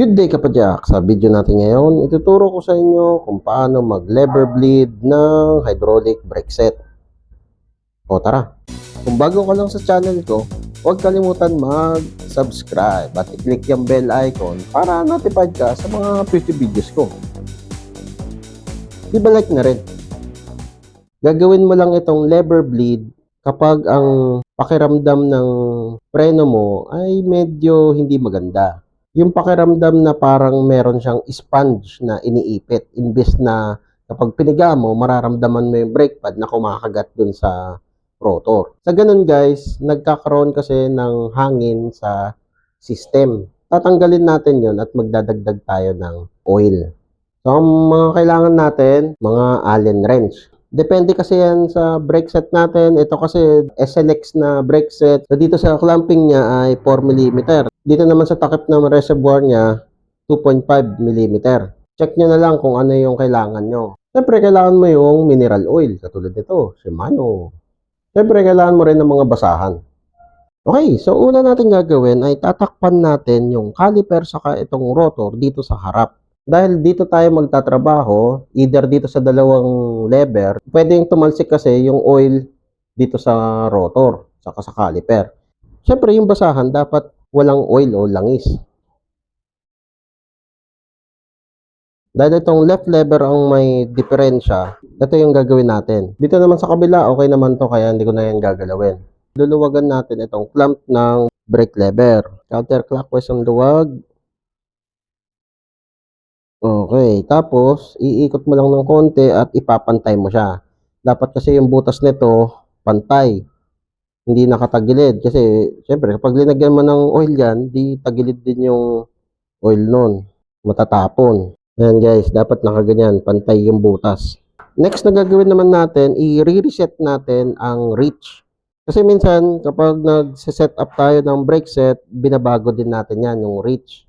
Good day kapadyak! Sa video natin ngayon, ituturo ko sa inyo kung paano mag-lever bleed ng hydraulic brake set. O tara! Kung bago ka lang sa channel ko, huwag kalimutan mag-subscribe at i-click yung bell icon para notified ka sa mga future videos ko. Di ba like na rin? Gagawin mo lang itong lever bleed kapag ang pakiramdam ng preno mo ay medyo hindi maganda yung pakiramdam na parang meron siyang sponge na iniipit imbes na kapag piniga mo mararamdaman mo yung brake pad na kumakagat dun sa rotor. Sa ganun guys, nagkakaroon kasi ng hangin sa system. Tatanggalin natin yon at magdadagdag tayo ng oil. So, ang mga kailangan natin, mga Allen wrench. Depende kasi yan sa brake set natin. Ito kasi SLX na brake set. So, dito sa clamping niya ay 4 mm. Dito naman sa takip ng reservoir niya, 2.5 mm. Check nyo na lang kung ano yung kailangan nyo. Siyempre, kailangan mo yung mineral oil. Katulad nito, Shimano. Siyempre, kailangan mo rin ng mga basahan. Okay, so una natin gagawin ay tatakpan natin yung caliper saka itong rotor dito sa harap. Dahil dito tayo magtatrabaho, either dito sa dalawang lever, pwedeng tumalsik kasi yung oil dito sa rotor, saka sa caliper. Siyempre, yung basahan dapat walang oil o langis. Dahil itong left lever ang may diferensya, ito yung gagawin natin. Dito naman sa kabila, okay naman to kaya hindi ko na yan gagalawin. Luluwagan natin itong clamp ng brake lever. Counterclockwise ang luwag. Okay, tapos iikot mo lang ng konti at ipapantay mo siya. Dapat kasi yung butas nito pantay. Hindi nakatagilid kasi syempre kapag linagyan mo ng oil yan, di tagilid din yung oil nun. Matatapon. Yan guys, dapat nakaganyan, pantay yung butas. Next na gagawin naman natin, i-reset natin ang reach. Kasi minsan kapag nag-set up tayo ng brake set, binabago din natin yan, yung reach.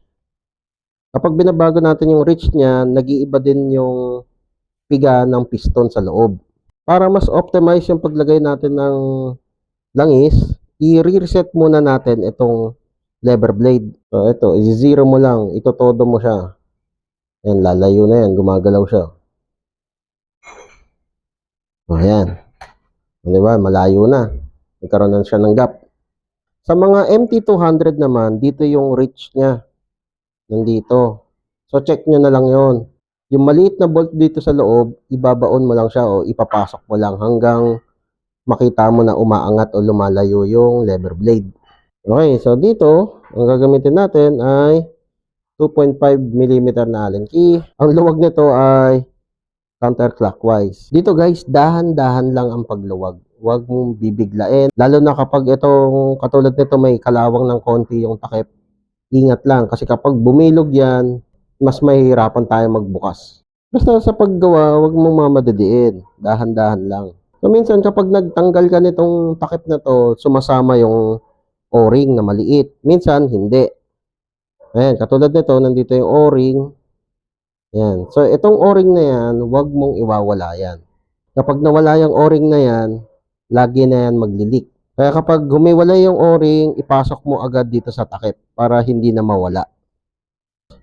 Kapag binabago natin yung reach niya, nag-iiba din yung piga ng piston sa loob. Para mas optimize yung paglagay natin ng langis, i-reset muna natin itong lever blade. So ito, i-zero mo lang, itotodo mo siya. Ayan, lalayo na yan, gumagalaw siya. O, ayan. O, diba, malayo na. Nagkaroon na siya ng gap. Sa mga MT200 naman, dito yung reach niya nandito. So, check nyo na lang yon. Yung maliit na bolt dito sa loob, ibabaon mo lang siya o ipapasok mo lang hanggang makita mo na umaangat o lumalayo yung lever blade. Okay, so dito, ang gagamitin natin ay 2.5 mm na Allen key. Ang luwag nito ay counterclockwise. Dito guys, dahan-dahan lang ang pagluwag. Huwag mong bibiglain. Lalo na kapag itong katulad nito may kalawang ng konti yung takip ingat lang kasi kapag bumilog yan, mas mahihirapan tayo magbukas. Basta sa paggawa, huwag mong mamadaliin. Dahan-dahan lang. So minsan kapag nagtanggal ka nitong takip na to, sumasama yung o-ring na maliit. Minsan hindi. Ayan, katulad nito, nandito yung o-ring. Yan. So itong o-ring na yan, huwag mong iwawala yan. Kapag nawala yung o-ring na yan, lagi na yan maglilik. Kaya kapag humiwalay yung o-ring, ipasok mo agad dito sa takip para hindi na mawala.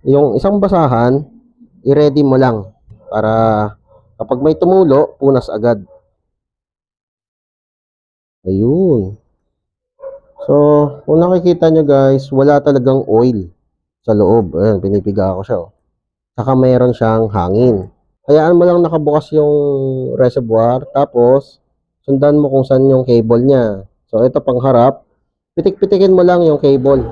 Yung isang basahan, i-ready mo lang para kapag may tumulo, punas agad. Ayun. So, kung nakikita nyo guys, wala talagang oil sa loob. Ayan, pinipiga ko siya. Oh. Saka mayroon siyang hangin. Hayaan mo lang nakabukas yung reservoir, tapos sundan mo kung saan yung cable niya. So, ito pang harap. Pitik-pitikin mo lang yung cable.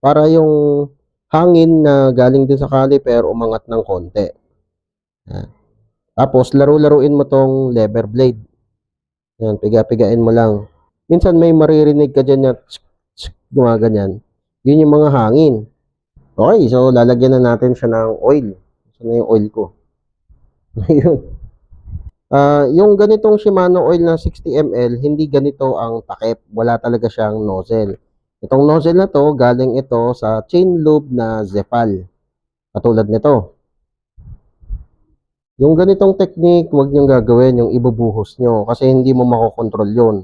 Para yung hangin na galing din sa caliper umangat ng konti. Yan. Tapos, laro-laruin mo tong lever blade. Yan, piga-pigain mo lang. Minsan may maririnig ka dyan na gumaganyan. Yun yung mga hangin. Okay, so lalagyan na natin siya ng oil. Saan na yung oil ko? Ayun. Ah, yung ganitong Shimano oil na 60 ml, hindi ganito ang takip. Wala talaga siyang nozzle. Itong nozzle na to, galing ito sa chain lube na Zepal. Katulad nito. Yung ganitong technique, huwag niyong gagawin, yung ibubuhos nyo. Kasi hindi mo makokontrol yun.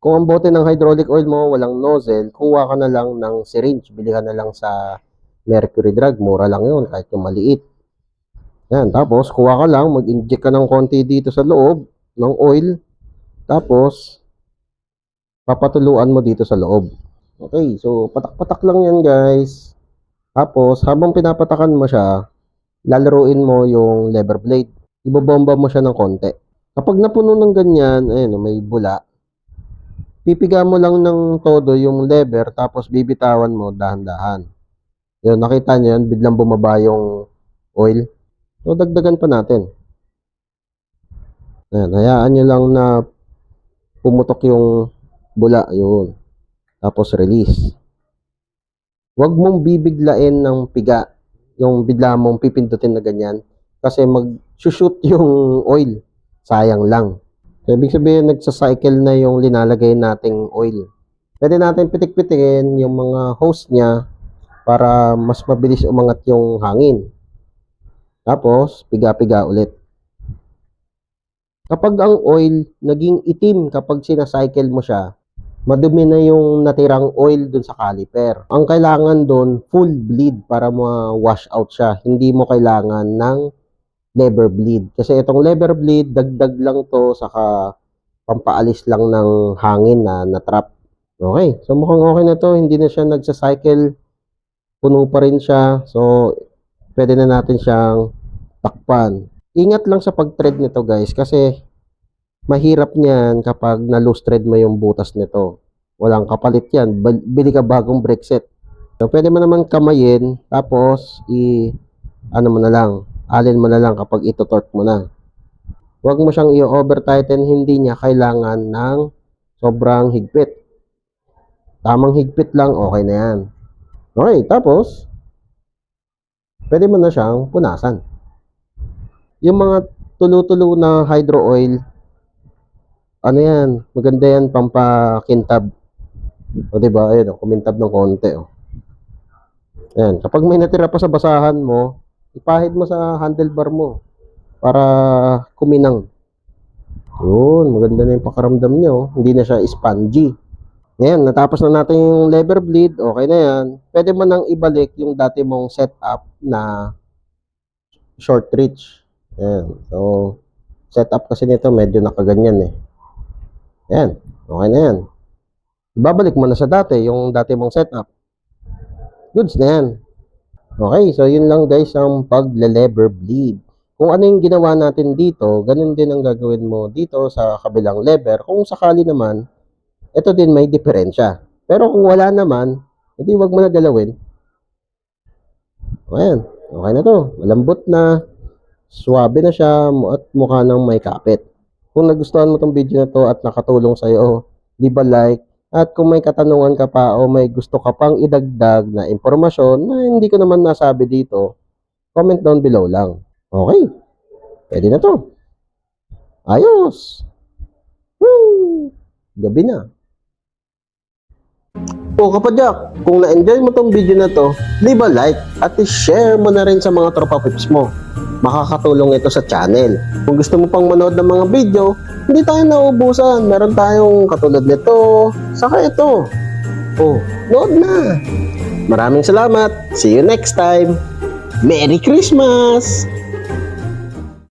Kung ang bote ng hydraulic oil mo walang nozzle, kuha ka na lang ng syringe. Bili ka na lang sa Mercury Drug. Mura lang yun, kahit yung maliit. Yan, tapos kuha ka lang, mag-inject ka ng konti dito sa loob ng oil. Tapos, papatuluan mo dito sa loob. Okay, so patak-patak lang yan guys. Tapos, habang pinapatakan mo siya, lalaruin mo yung lever blade. Ibobomba mo siya ng konti. Kapag napuno ng ganyan, ayun, may bula, pipiga mo lang ng todo yung lever, tapos bibitawan mo dahan-dahan. Yun, nakita niyo yun, biglang bumaba yung oil. So, dagdagan pa natin. Ayan, hayaan nyo lang na pumutok yung bula, yun. Tapos release. Huwag mong bibiglain ng piga. Yung bigla mong pipindutin na ganyan. Kasi mag-shoot yung oil. Sayang lang. So, ibig sabihin, nagsa-cycle na yung linalagay nating oil. Pwede natin pitik-pitikin yung mga hose niya para mas mabilis umangat yung hangin. Tapos, piga-piga ulit. Kapag ang oil naging itim kapag sinacycle mo siya, madumi na yung natirang oil dun sa caliper. Ang kailangan dun, full bleed para ma-wash out siya. Hindi mo kailangan ng lever bleed. Kasi itong lever bleed, dagdag lang to saka pampaalis lang ng hangin na natrap. Okay, so mukhang okay na to. Hindi na siya nagsa-cycle. Puno pa rin siya. So, pwede na natin siyang takpan. Ingat lang sa pag-thread nito guys kasi mahirap niyan kapag na-loose thread mo yung butas nito. Walang kapalit yan. Bili ka bagong brake set. So, pwede mo naman kamayin tapos i ano mo na lang, alin mo na lang kapag ito-torque mo na. Huwag mo siyang i-over tighten, hindi niya kailangan ng sobrang higpit. Tamang higpit lang, okay na yan. Okay, tapos pwede mo na siyang punasan. Yung mga tulo-tulo na hydro oil, ano yan, maganda yan pampakintab. O diba, ayun, oh, kumintab ng konti. Oh. Ayan, kapag may natira pa sa basahan mo, ipahid mo sa handlebar mo para kuminang. Yun, maganda na yung pakaramdam niya. Oh. Hindi na siya spongy. Ngayon, natapos na natin yung lever bleed, okay na yan. Pwede mo nang ibalik yung dati mong setup na short reach. Ayan. So, setup kasi nito medyo nakaganyan eh. Ayan. Okay na yan. Ibabalik mo na sa dati, yung dati mong setup. Goods na yan. Okay, so yun lang guys ang pagle-lever bleed. Kung ano yung ginawa natin dito, ganun din ang gagawin mo dito sa kabilang lever. Kung sakali naman, ito din may diferensya. Pero kung wala naman, hindi wag mo na galawin. Ayan, okay na to. Malambot na. Swabe na siya at mukha nang may kapit. Kung nagustuhan mo tong video na to at nakatulong sa'yo, di ba like? At kung may katanungan ka pa o may gusto ka pang idagdag na impormasyon na hindi ko naman nasabi dito, comment down below lang. Okay, pwede na to. Ayos! Woo! Gabi na. O kapadyak, kung na-enjoy mo tong video na to, leave a like at i-share mo na rin sa mga tropa mo. Makakatulong ito sa channel. Kung gusto mo pang manood ng mga video, hindi tayo nauubusan. Meron tayong katulad nito, saka ito. Oh, nood na. Maraming salamat. See you next time. Merry Christmas!